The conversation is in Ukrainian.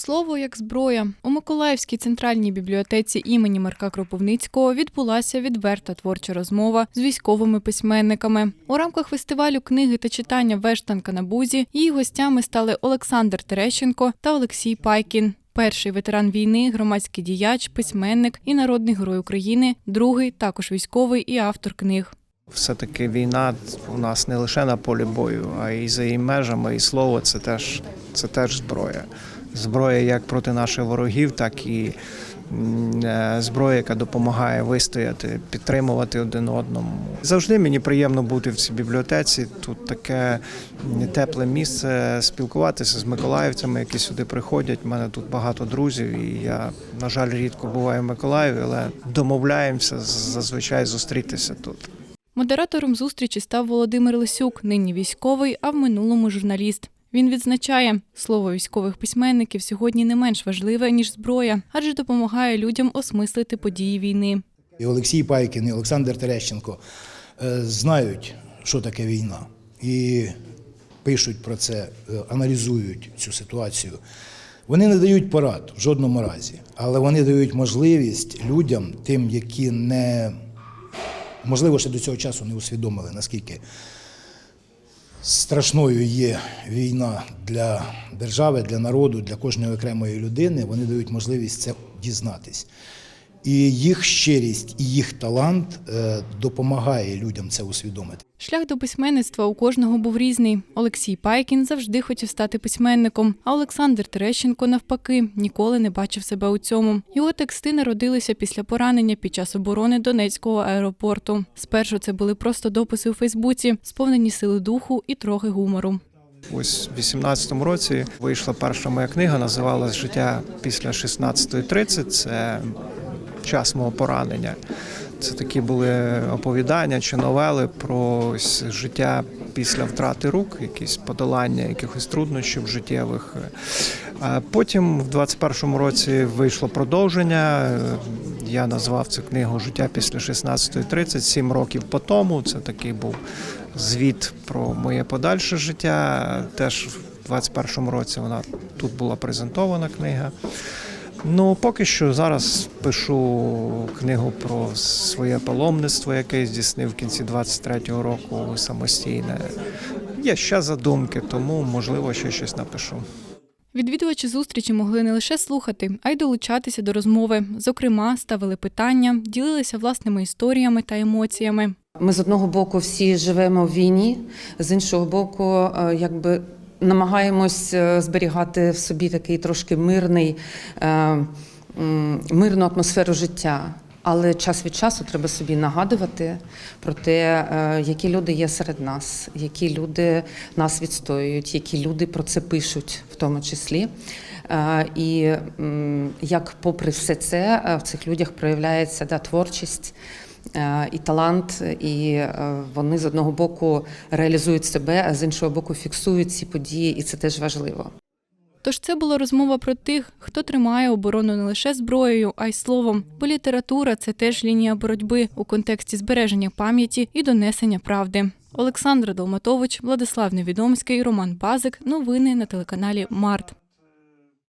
Слово як зброя у Миколаївській центральній бібліотеці імені Марка Кропивницького відбулася відверта творча розмова з військовими письменниками. У рамках фестивалю книги та читання Вештанка на бузі її гостями стали Олександр Терещенко та Олексій Пайкін. Перший ветеран війни, громадський діяч, письменник і народний герой України, другий також військовий і автор книг. Все-таки війна у нас не лише на полі бою, а й за її межами, і слово це теж, це теж зброя. Зброя як проти наших ворогів, так і е, зброя, яка допомагає вистояти, підтримувати один одному. Завжди мені приємно бути в цій бібліотеці. Тут таке тепле місце спілкуватися з миколаївцями, які сюди приходять. У мене тут багато друзів, і я, на жаль, рідко буваю в Миколаєві, але домовляємося зазвичай зустрітися тут. Модератором зустрічі став Володимир Лисюк, нині військовий, а в минулому журналіст. Він відзначає, слово військових письменників сьогодні не менш важливе ніж зброя, адже допомагає людям осмислити події війни. І Олексій Пайкін, і Олександр Терещенко е, знають, що таке війна, і пишуть про це, е, аналізують цю ситуацію. Вони не дають порад в жодному разі, але вони дають можливість людям, тим, які не можливо ще до цього часу не усвідомили, наскільки страшною є війна для держави, для народу, для кожної окремої людини. Вони дають можливість це дізнатись. І їх щирість, і їх талант е, допомагає людям це усвідомити. Шлях до письменництва у кожного був різний. Олексій Пайкін завжди хотів стати письменником, а Олександр Терещенко, навпаки, ніколи не бачив себе у цьому. Його тексти народилися після поранення під час оборони Донецького аеропорту. Спершу це були просто дописи у Фейсбуці, сповнені сили духу і трохи гумору. Ось в 18-му році вийшла перша моя книга, називалась Життя після 16.30. Це час мого поранення. Це такі були оповідання чи новели про життя після втрати рук, якісь подолання якихось труднощів життєвих. Потім, в 21-му році, вийшло продовження. Я назвав цю книгу Життя після 16.30, сім років по тому. Це такий був звіт про моє подальше життя. Теж в 21-му році вона тут була презентована книга. Ну, поки що зараз пишу книгу про своє паломництво, яке я здійснив в кінці 23-го року самостійне. Є ще задумки, тому можливо ще щось напишу. Відвідувачі зустрічі могли не лише слухати, а й долучатися до розмови. Зокрема, ставили питання, ділилися власними історіями та емоціями. Ми з одного боку всі живемо в війні, з іншого боку, е, якби намагаємось е, зберігати в собі такий трошки мирний, е, мирну атмосферу життя. Але час від часу треба собі нагадувати про те, е, які люди є серед нас, які люди нас відстоюють, які люди про це пишуть, в тому числі. І як, попри все це, в цих людях проявляється да, творчість і талант, і е, вони з одного боку реалізують себе, а з іншого боку фіксують ці події, і це теж важливо. Тож це була розмова про тих, хто тримає оборону не лише зброєю, а й словом. Бо література це теж лінія боротьби у контексті збереження пам'яті і донесення правди. Олександра Долматович, Владислав Невідомський, Роман Базик. Новини на телеканалі Март.